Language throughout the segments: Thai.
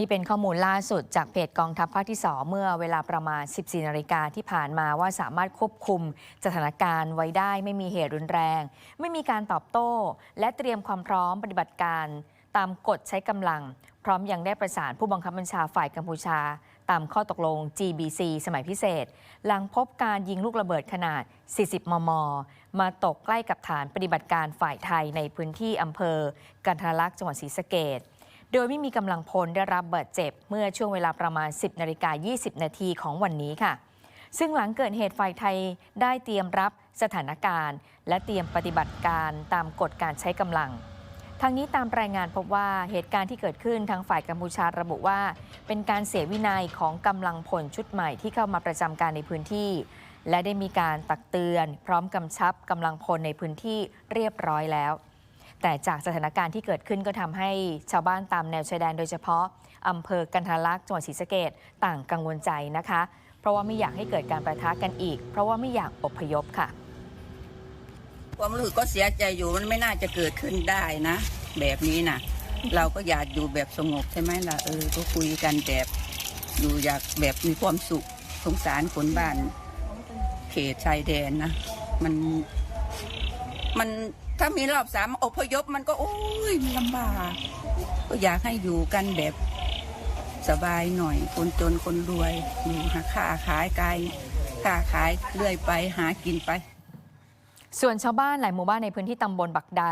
นี่เป็นข้อมูลล่าสุดจากเพจกองทัพภาคที่ 2 เมื่อเวลาประมาณ 14 นาฬิกาที่ผ่านมาว่าสามารถควบคุมสถานการณ์ไว้ได้ไม่มีเหตุรุนแรง ไม่มีการตอบโต้ และเตรียมความพร้อมปฏิบัติการ ตามกฎใช้กำลัง พร้อมยังได้ประสานผู้บังคับบัญชาฝ่ายกัมพูชา ตามข้อตกลง GBC สมัยพิเศษ หลังพบการยิงลูกระเบิดขนาด 40 มม มาตกใกล้กับฐานปฏิบัติการฝ่ายไทยในพื้นที่อำเภอกันทรลักษณ์จังหวัดศรีสะเกษ โดยไม่มีกำลังพลได้รับบาดเจ็บ เมื่อช่วงเวลาประมาณ 10นาฬิกา20 นาทีของวันนี้ค่ะ ซึ่งหลังเกิดเหตุฝ่ายไทยได้เตรียมรับสถานการณ์ และเตรียมปฏิบัติการตามกฎการใช้กำลังทางนี้ตามรายงานพบว่าเหตุการณ์ที่เกิดขึ้นทางฝ่ายกัมพูชาระบุว่า เป็นการเสียวินัยของกำลังพลชุดใหม่ที่เข้ามาประจำการในพื้นที่ และได้มีการตักเตือน พร้อมกำชับกำลังพลในพื้นที่เรียบร้อยแล้ว แต่จากสถานการณ์ที่เกิดขึ้นก็ทำให้ชาวบ้านตามแนวชายแดนโดยเฉพาะอำเภอกันทรลักษ์จังหวัดศรีสะเกดต่างกังวลใจนะคะ เพราะว่าไม่อยากให้เกิดการประทะกันอีก เพราะว่าไม่อยากอพยพค่ะ ความรู้สึกก็เสียใจอยู่มันไม่น่าจะเกิดขึ้นได้นะ แบบนี้นะเราก็อยากอยู่แบบสงบใช่ไหมล่ะเออก็คุยกันแบบอยู่อยากแบบมีความสุขสงสารคนบ้าน เขตชายแดนนะ มันมัน ถ้ามีรอบสามอพยพมันก็โอ้ยมันลำบากก็อยากให้อยู่กันแบบสบายหน่อย คนจนคนรวยอยู่หาค้าขายกายค้าขายเรื่อยไปหากินไป ส่วนชาวบ้านหลายหมู่บ้านในพื้นที่ตำบลบักใด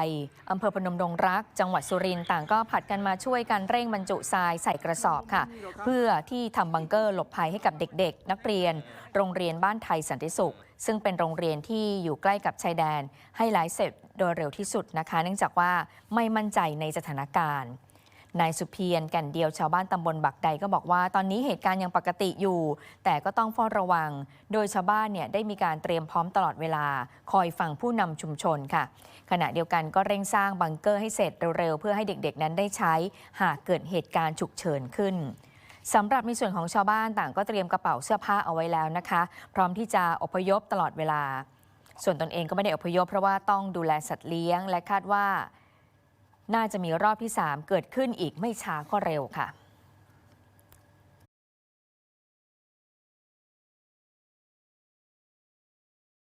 อำเภอพนมดงรัก จังหวัดสุรินทร์ต่างก็ผัดกันมาช่วยกันเร่งบรรจุทรายใส่กระสอบค่ะ เพื่อที่ทำบังเกอร์หลบภัยให้กับเด็กๆ นักเรียน โรงเรียนบ้านไทยสันติสุข ซึ่งเป็นโรงเรียนที่อยู่ใกล้กับชายแดน ให้ไลฟ์เสร็จโดยเร็วที่สุดนะคะ เนื่องจากว่าไม่มั่นใจในสถานการณ์ นายสุเพียรแก่นเดียวชาวบ้านตำบลบักใดก็บอกว่า ตอนนี้เหตุการณ์ยังปกติอยู่ แต่ก็ต้องเฝ้าระวัง โดยชาวบ้านเนี่ยได้มีการเตรียมพร้อมตลอดเวลา คอยฟังผู้นำชุมชนค่ะ ขณะเดียวกันก็เร่งสร้างบังเกอร์ให้เสร็จเร็วๆ เพื่อให้เด็กๆ นั้นได้ใช้ หากเกิดเหตุการณ์ฉุกเฉินขึ้นสำหรับในส่วนของชาวบ้านต่างก็เตรียมกระเป๋าเสื้อผ้าเอาไว้แล้วนะคะ พร้อมที่จะอพยพตลอดเวลา ส่วนตนเองก็ไม่ได้อพยพเพราะว่าต้องดูแลสัตว์เลี้ยง และคาดว่า น่าจะมีรอบที่ 3 เกิดขึ้นอีกไม่ช้าก็เร็วค่ะ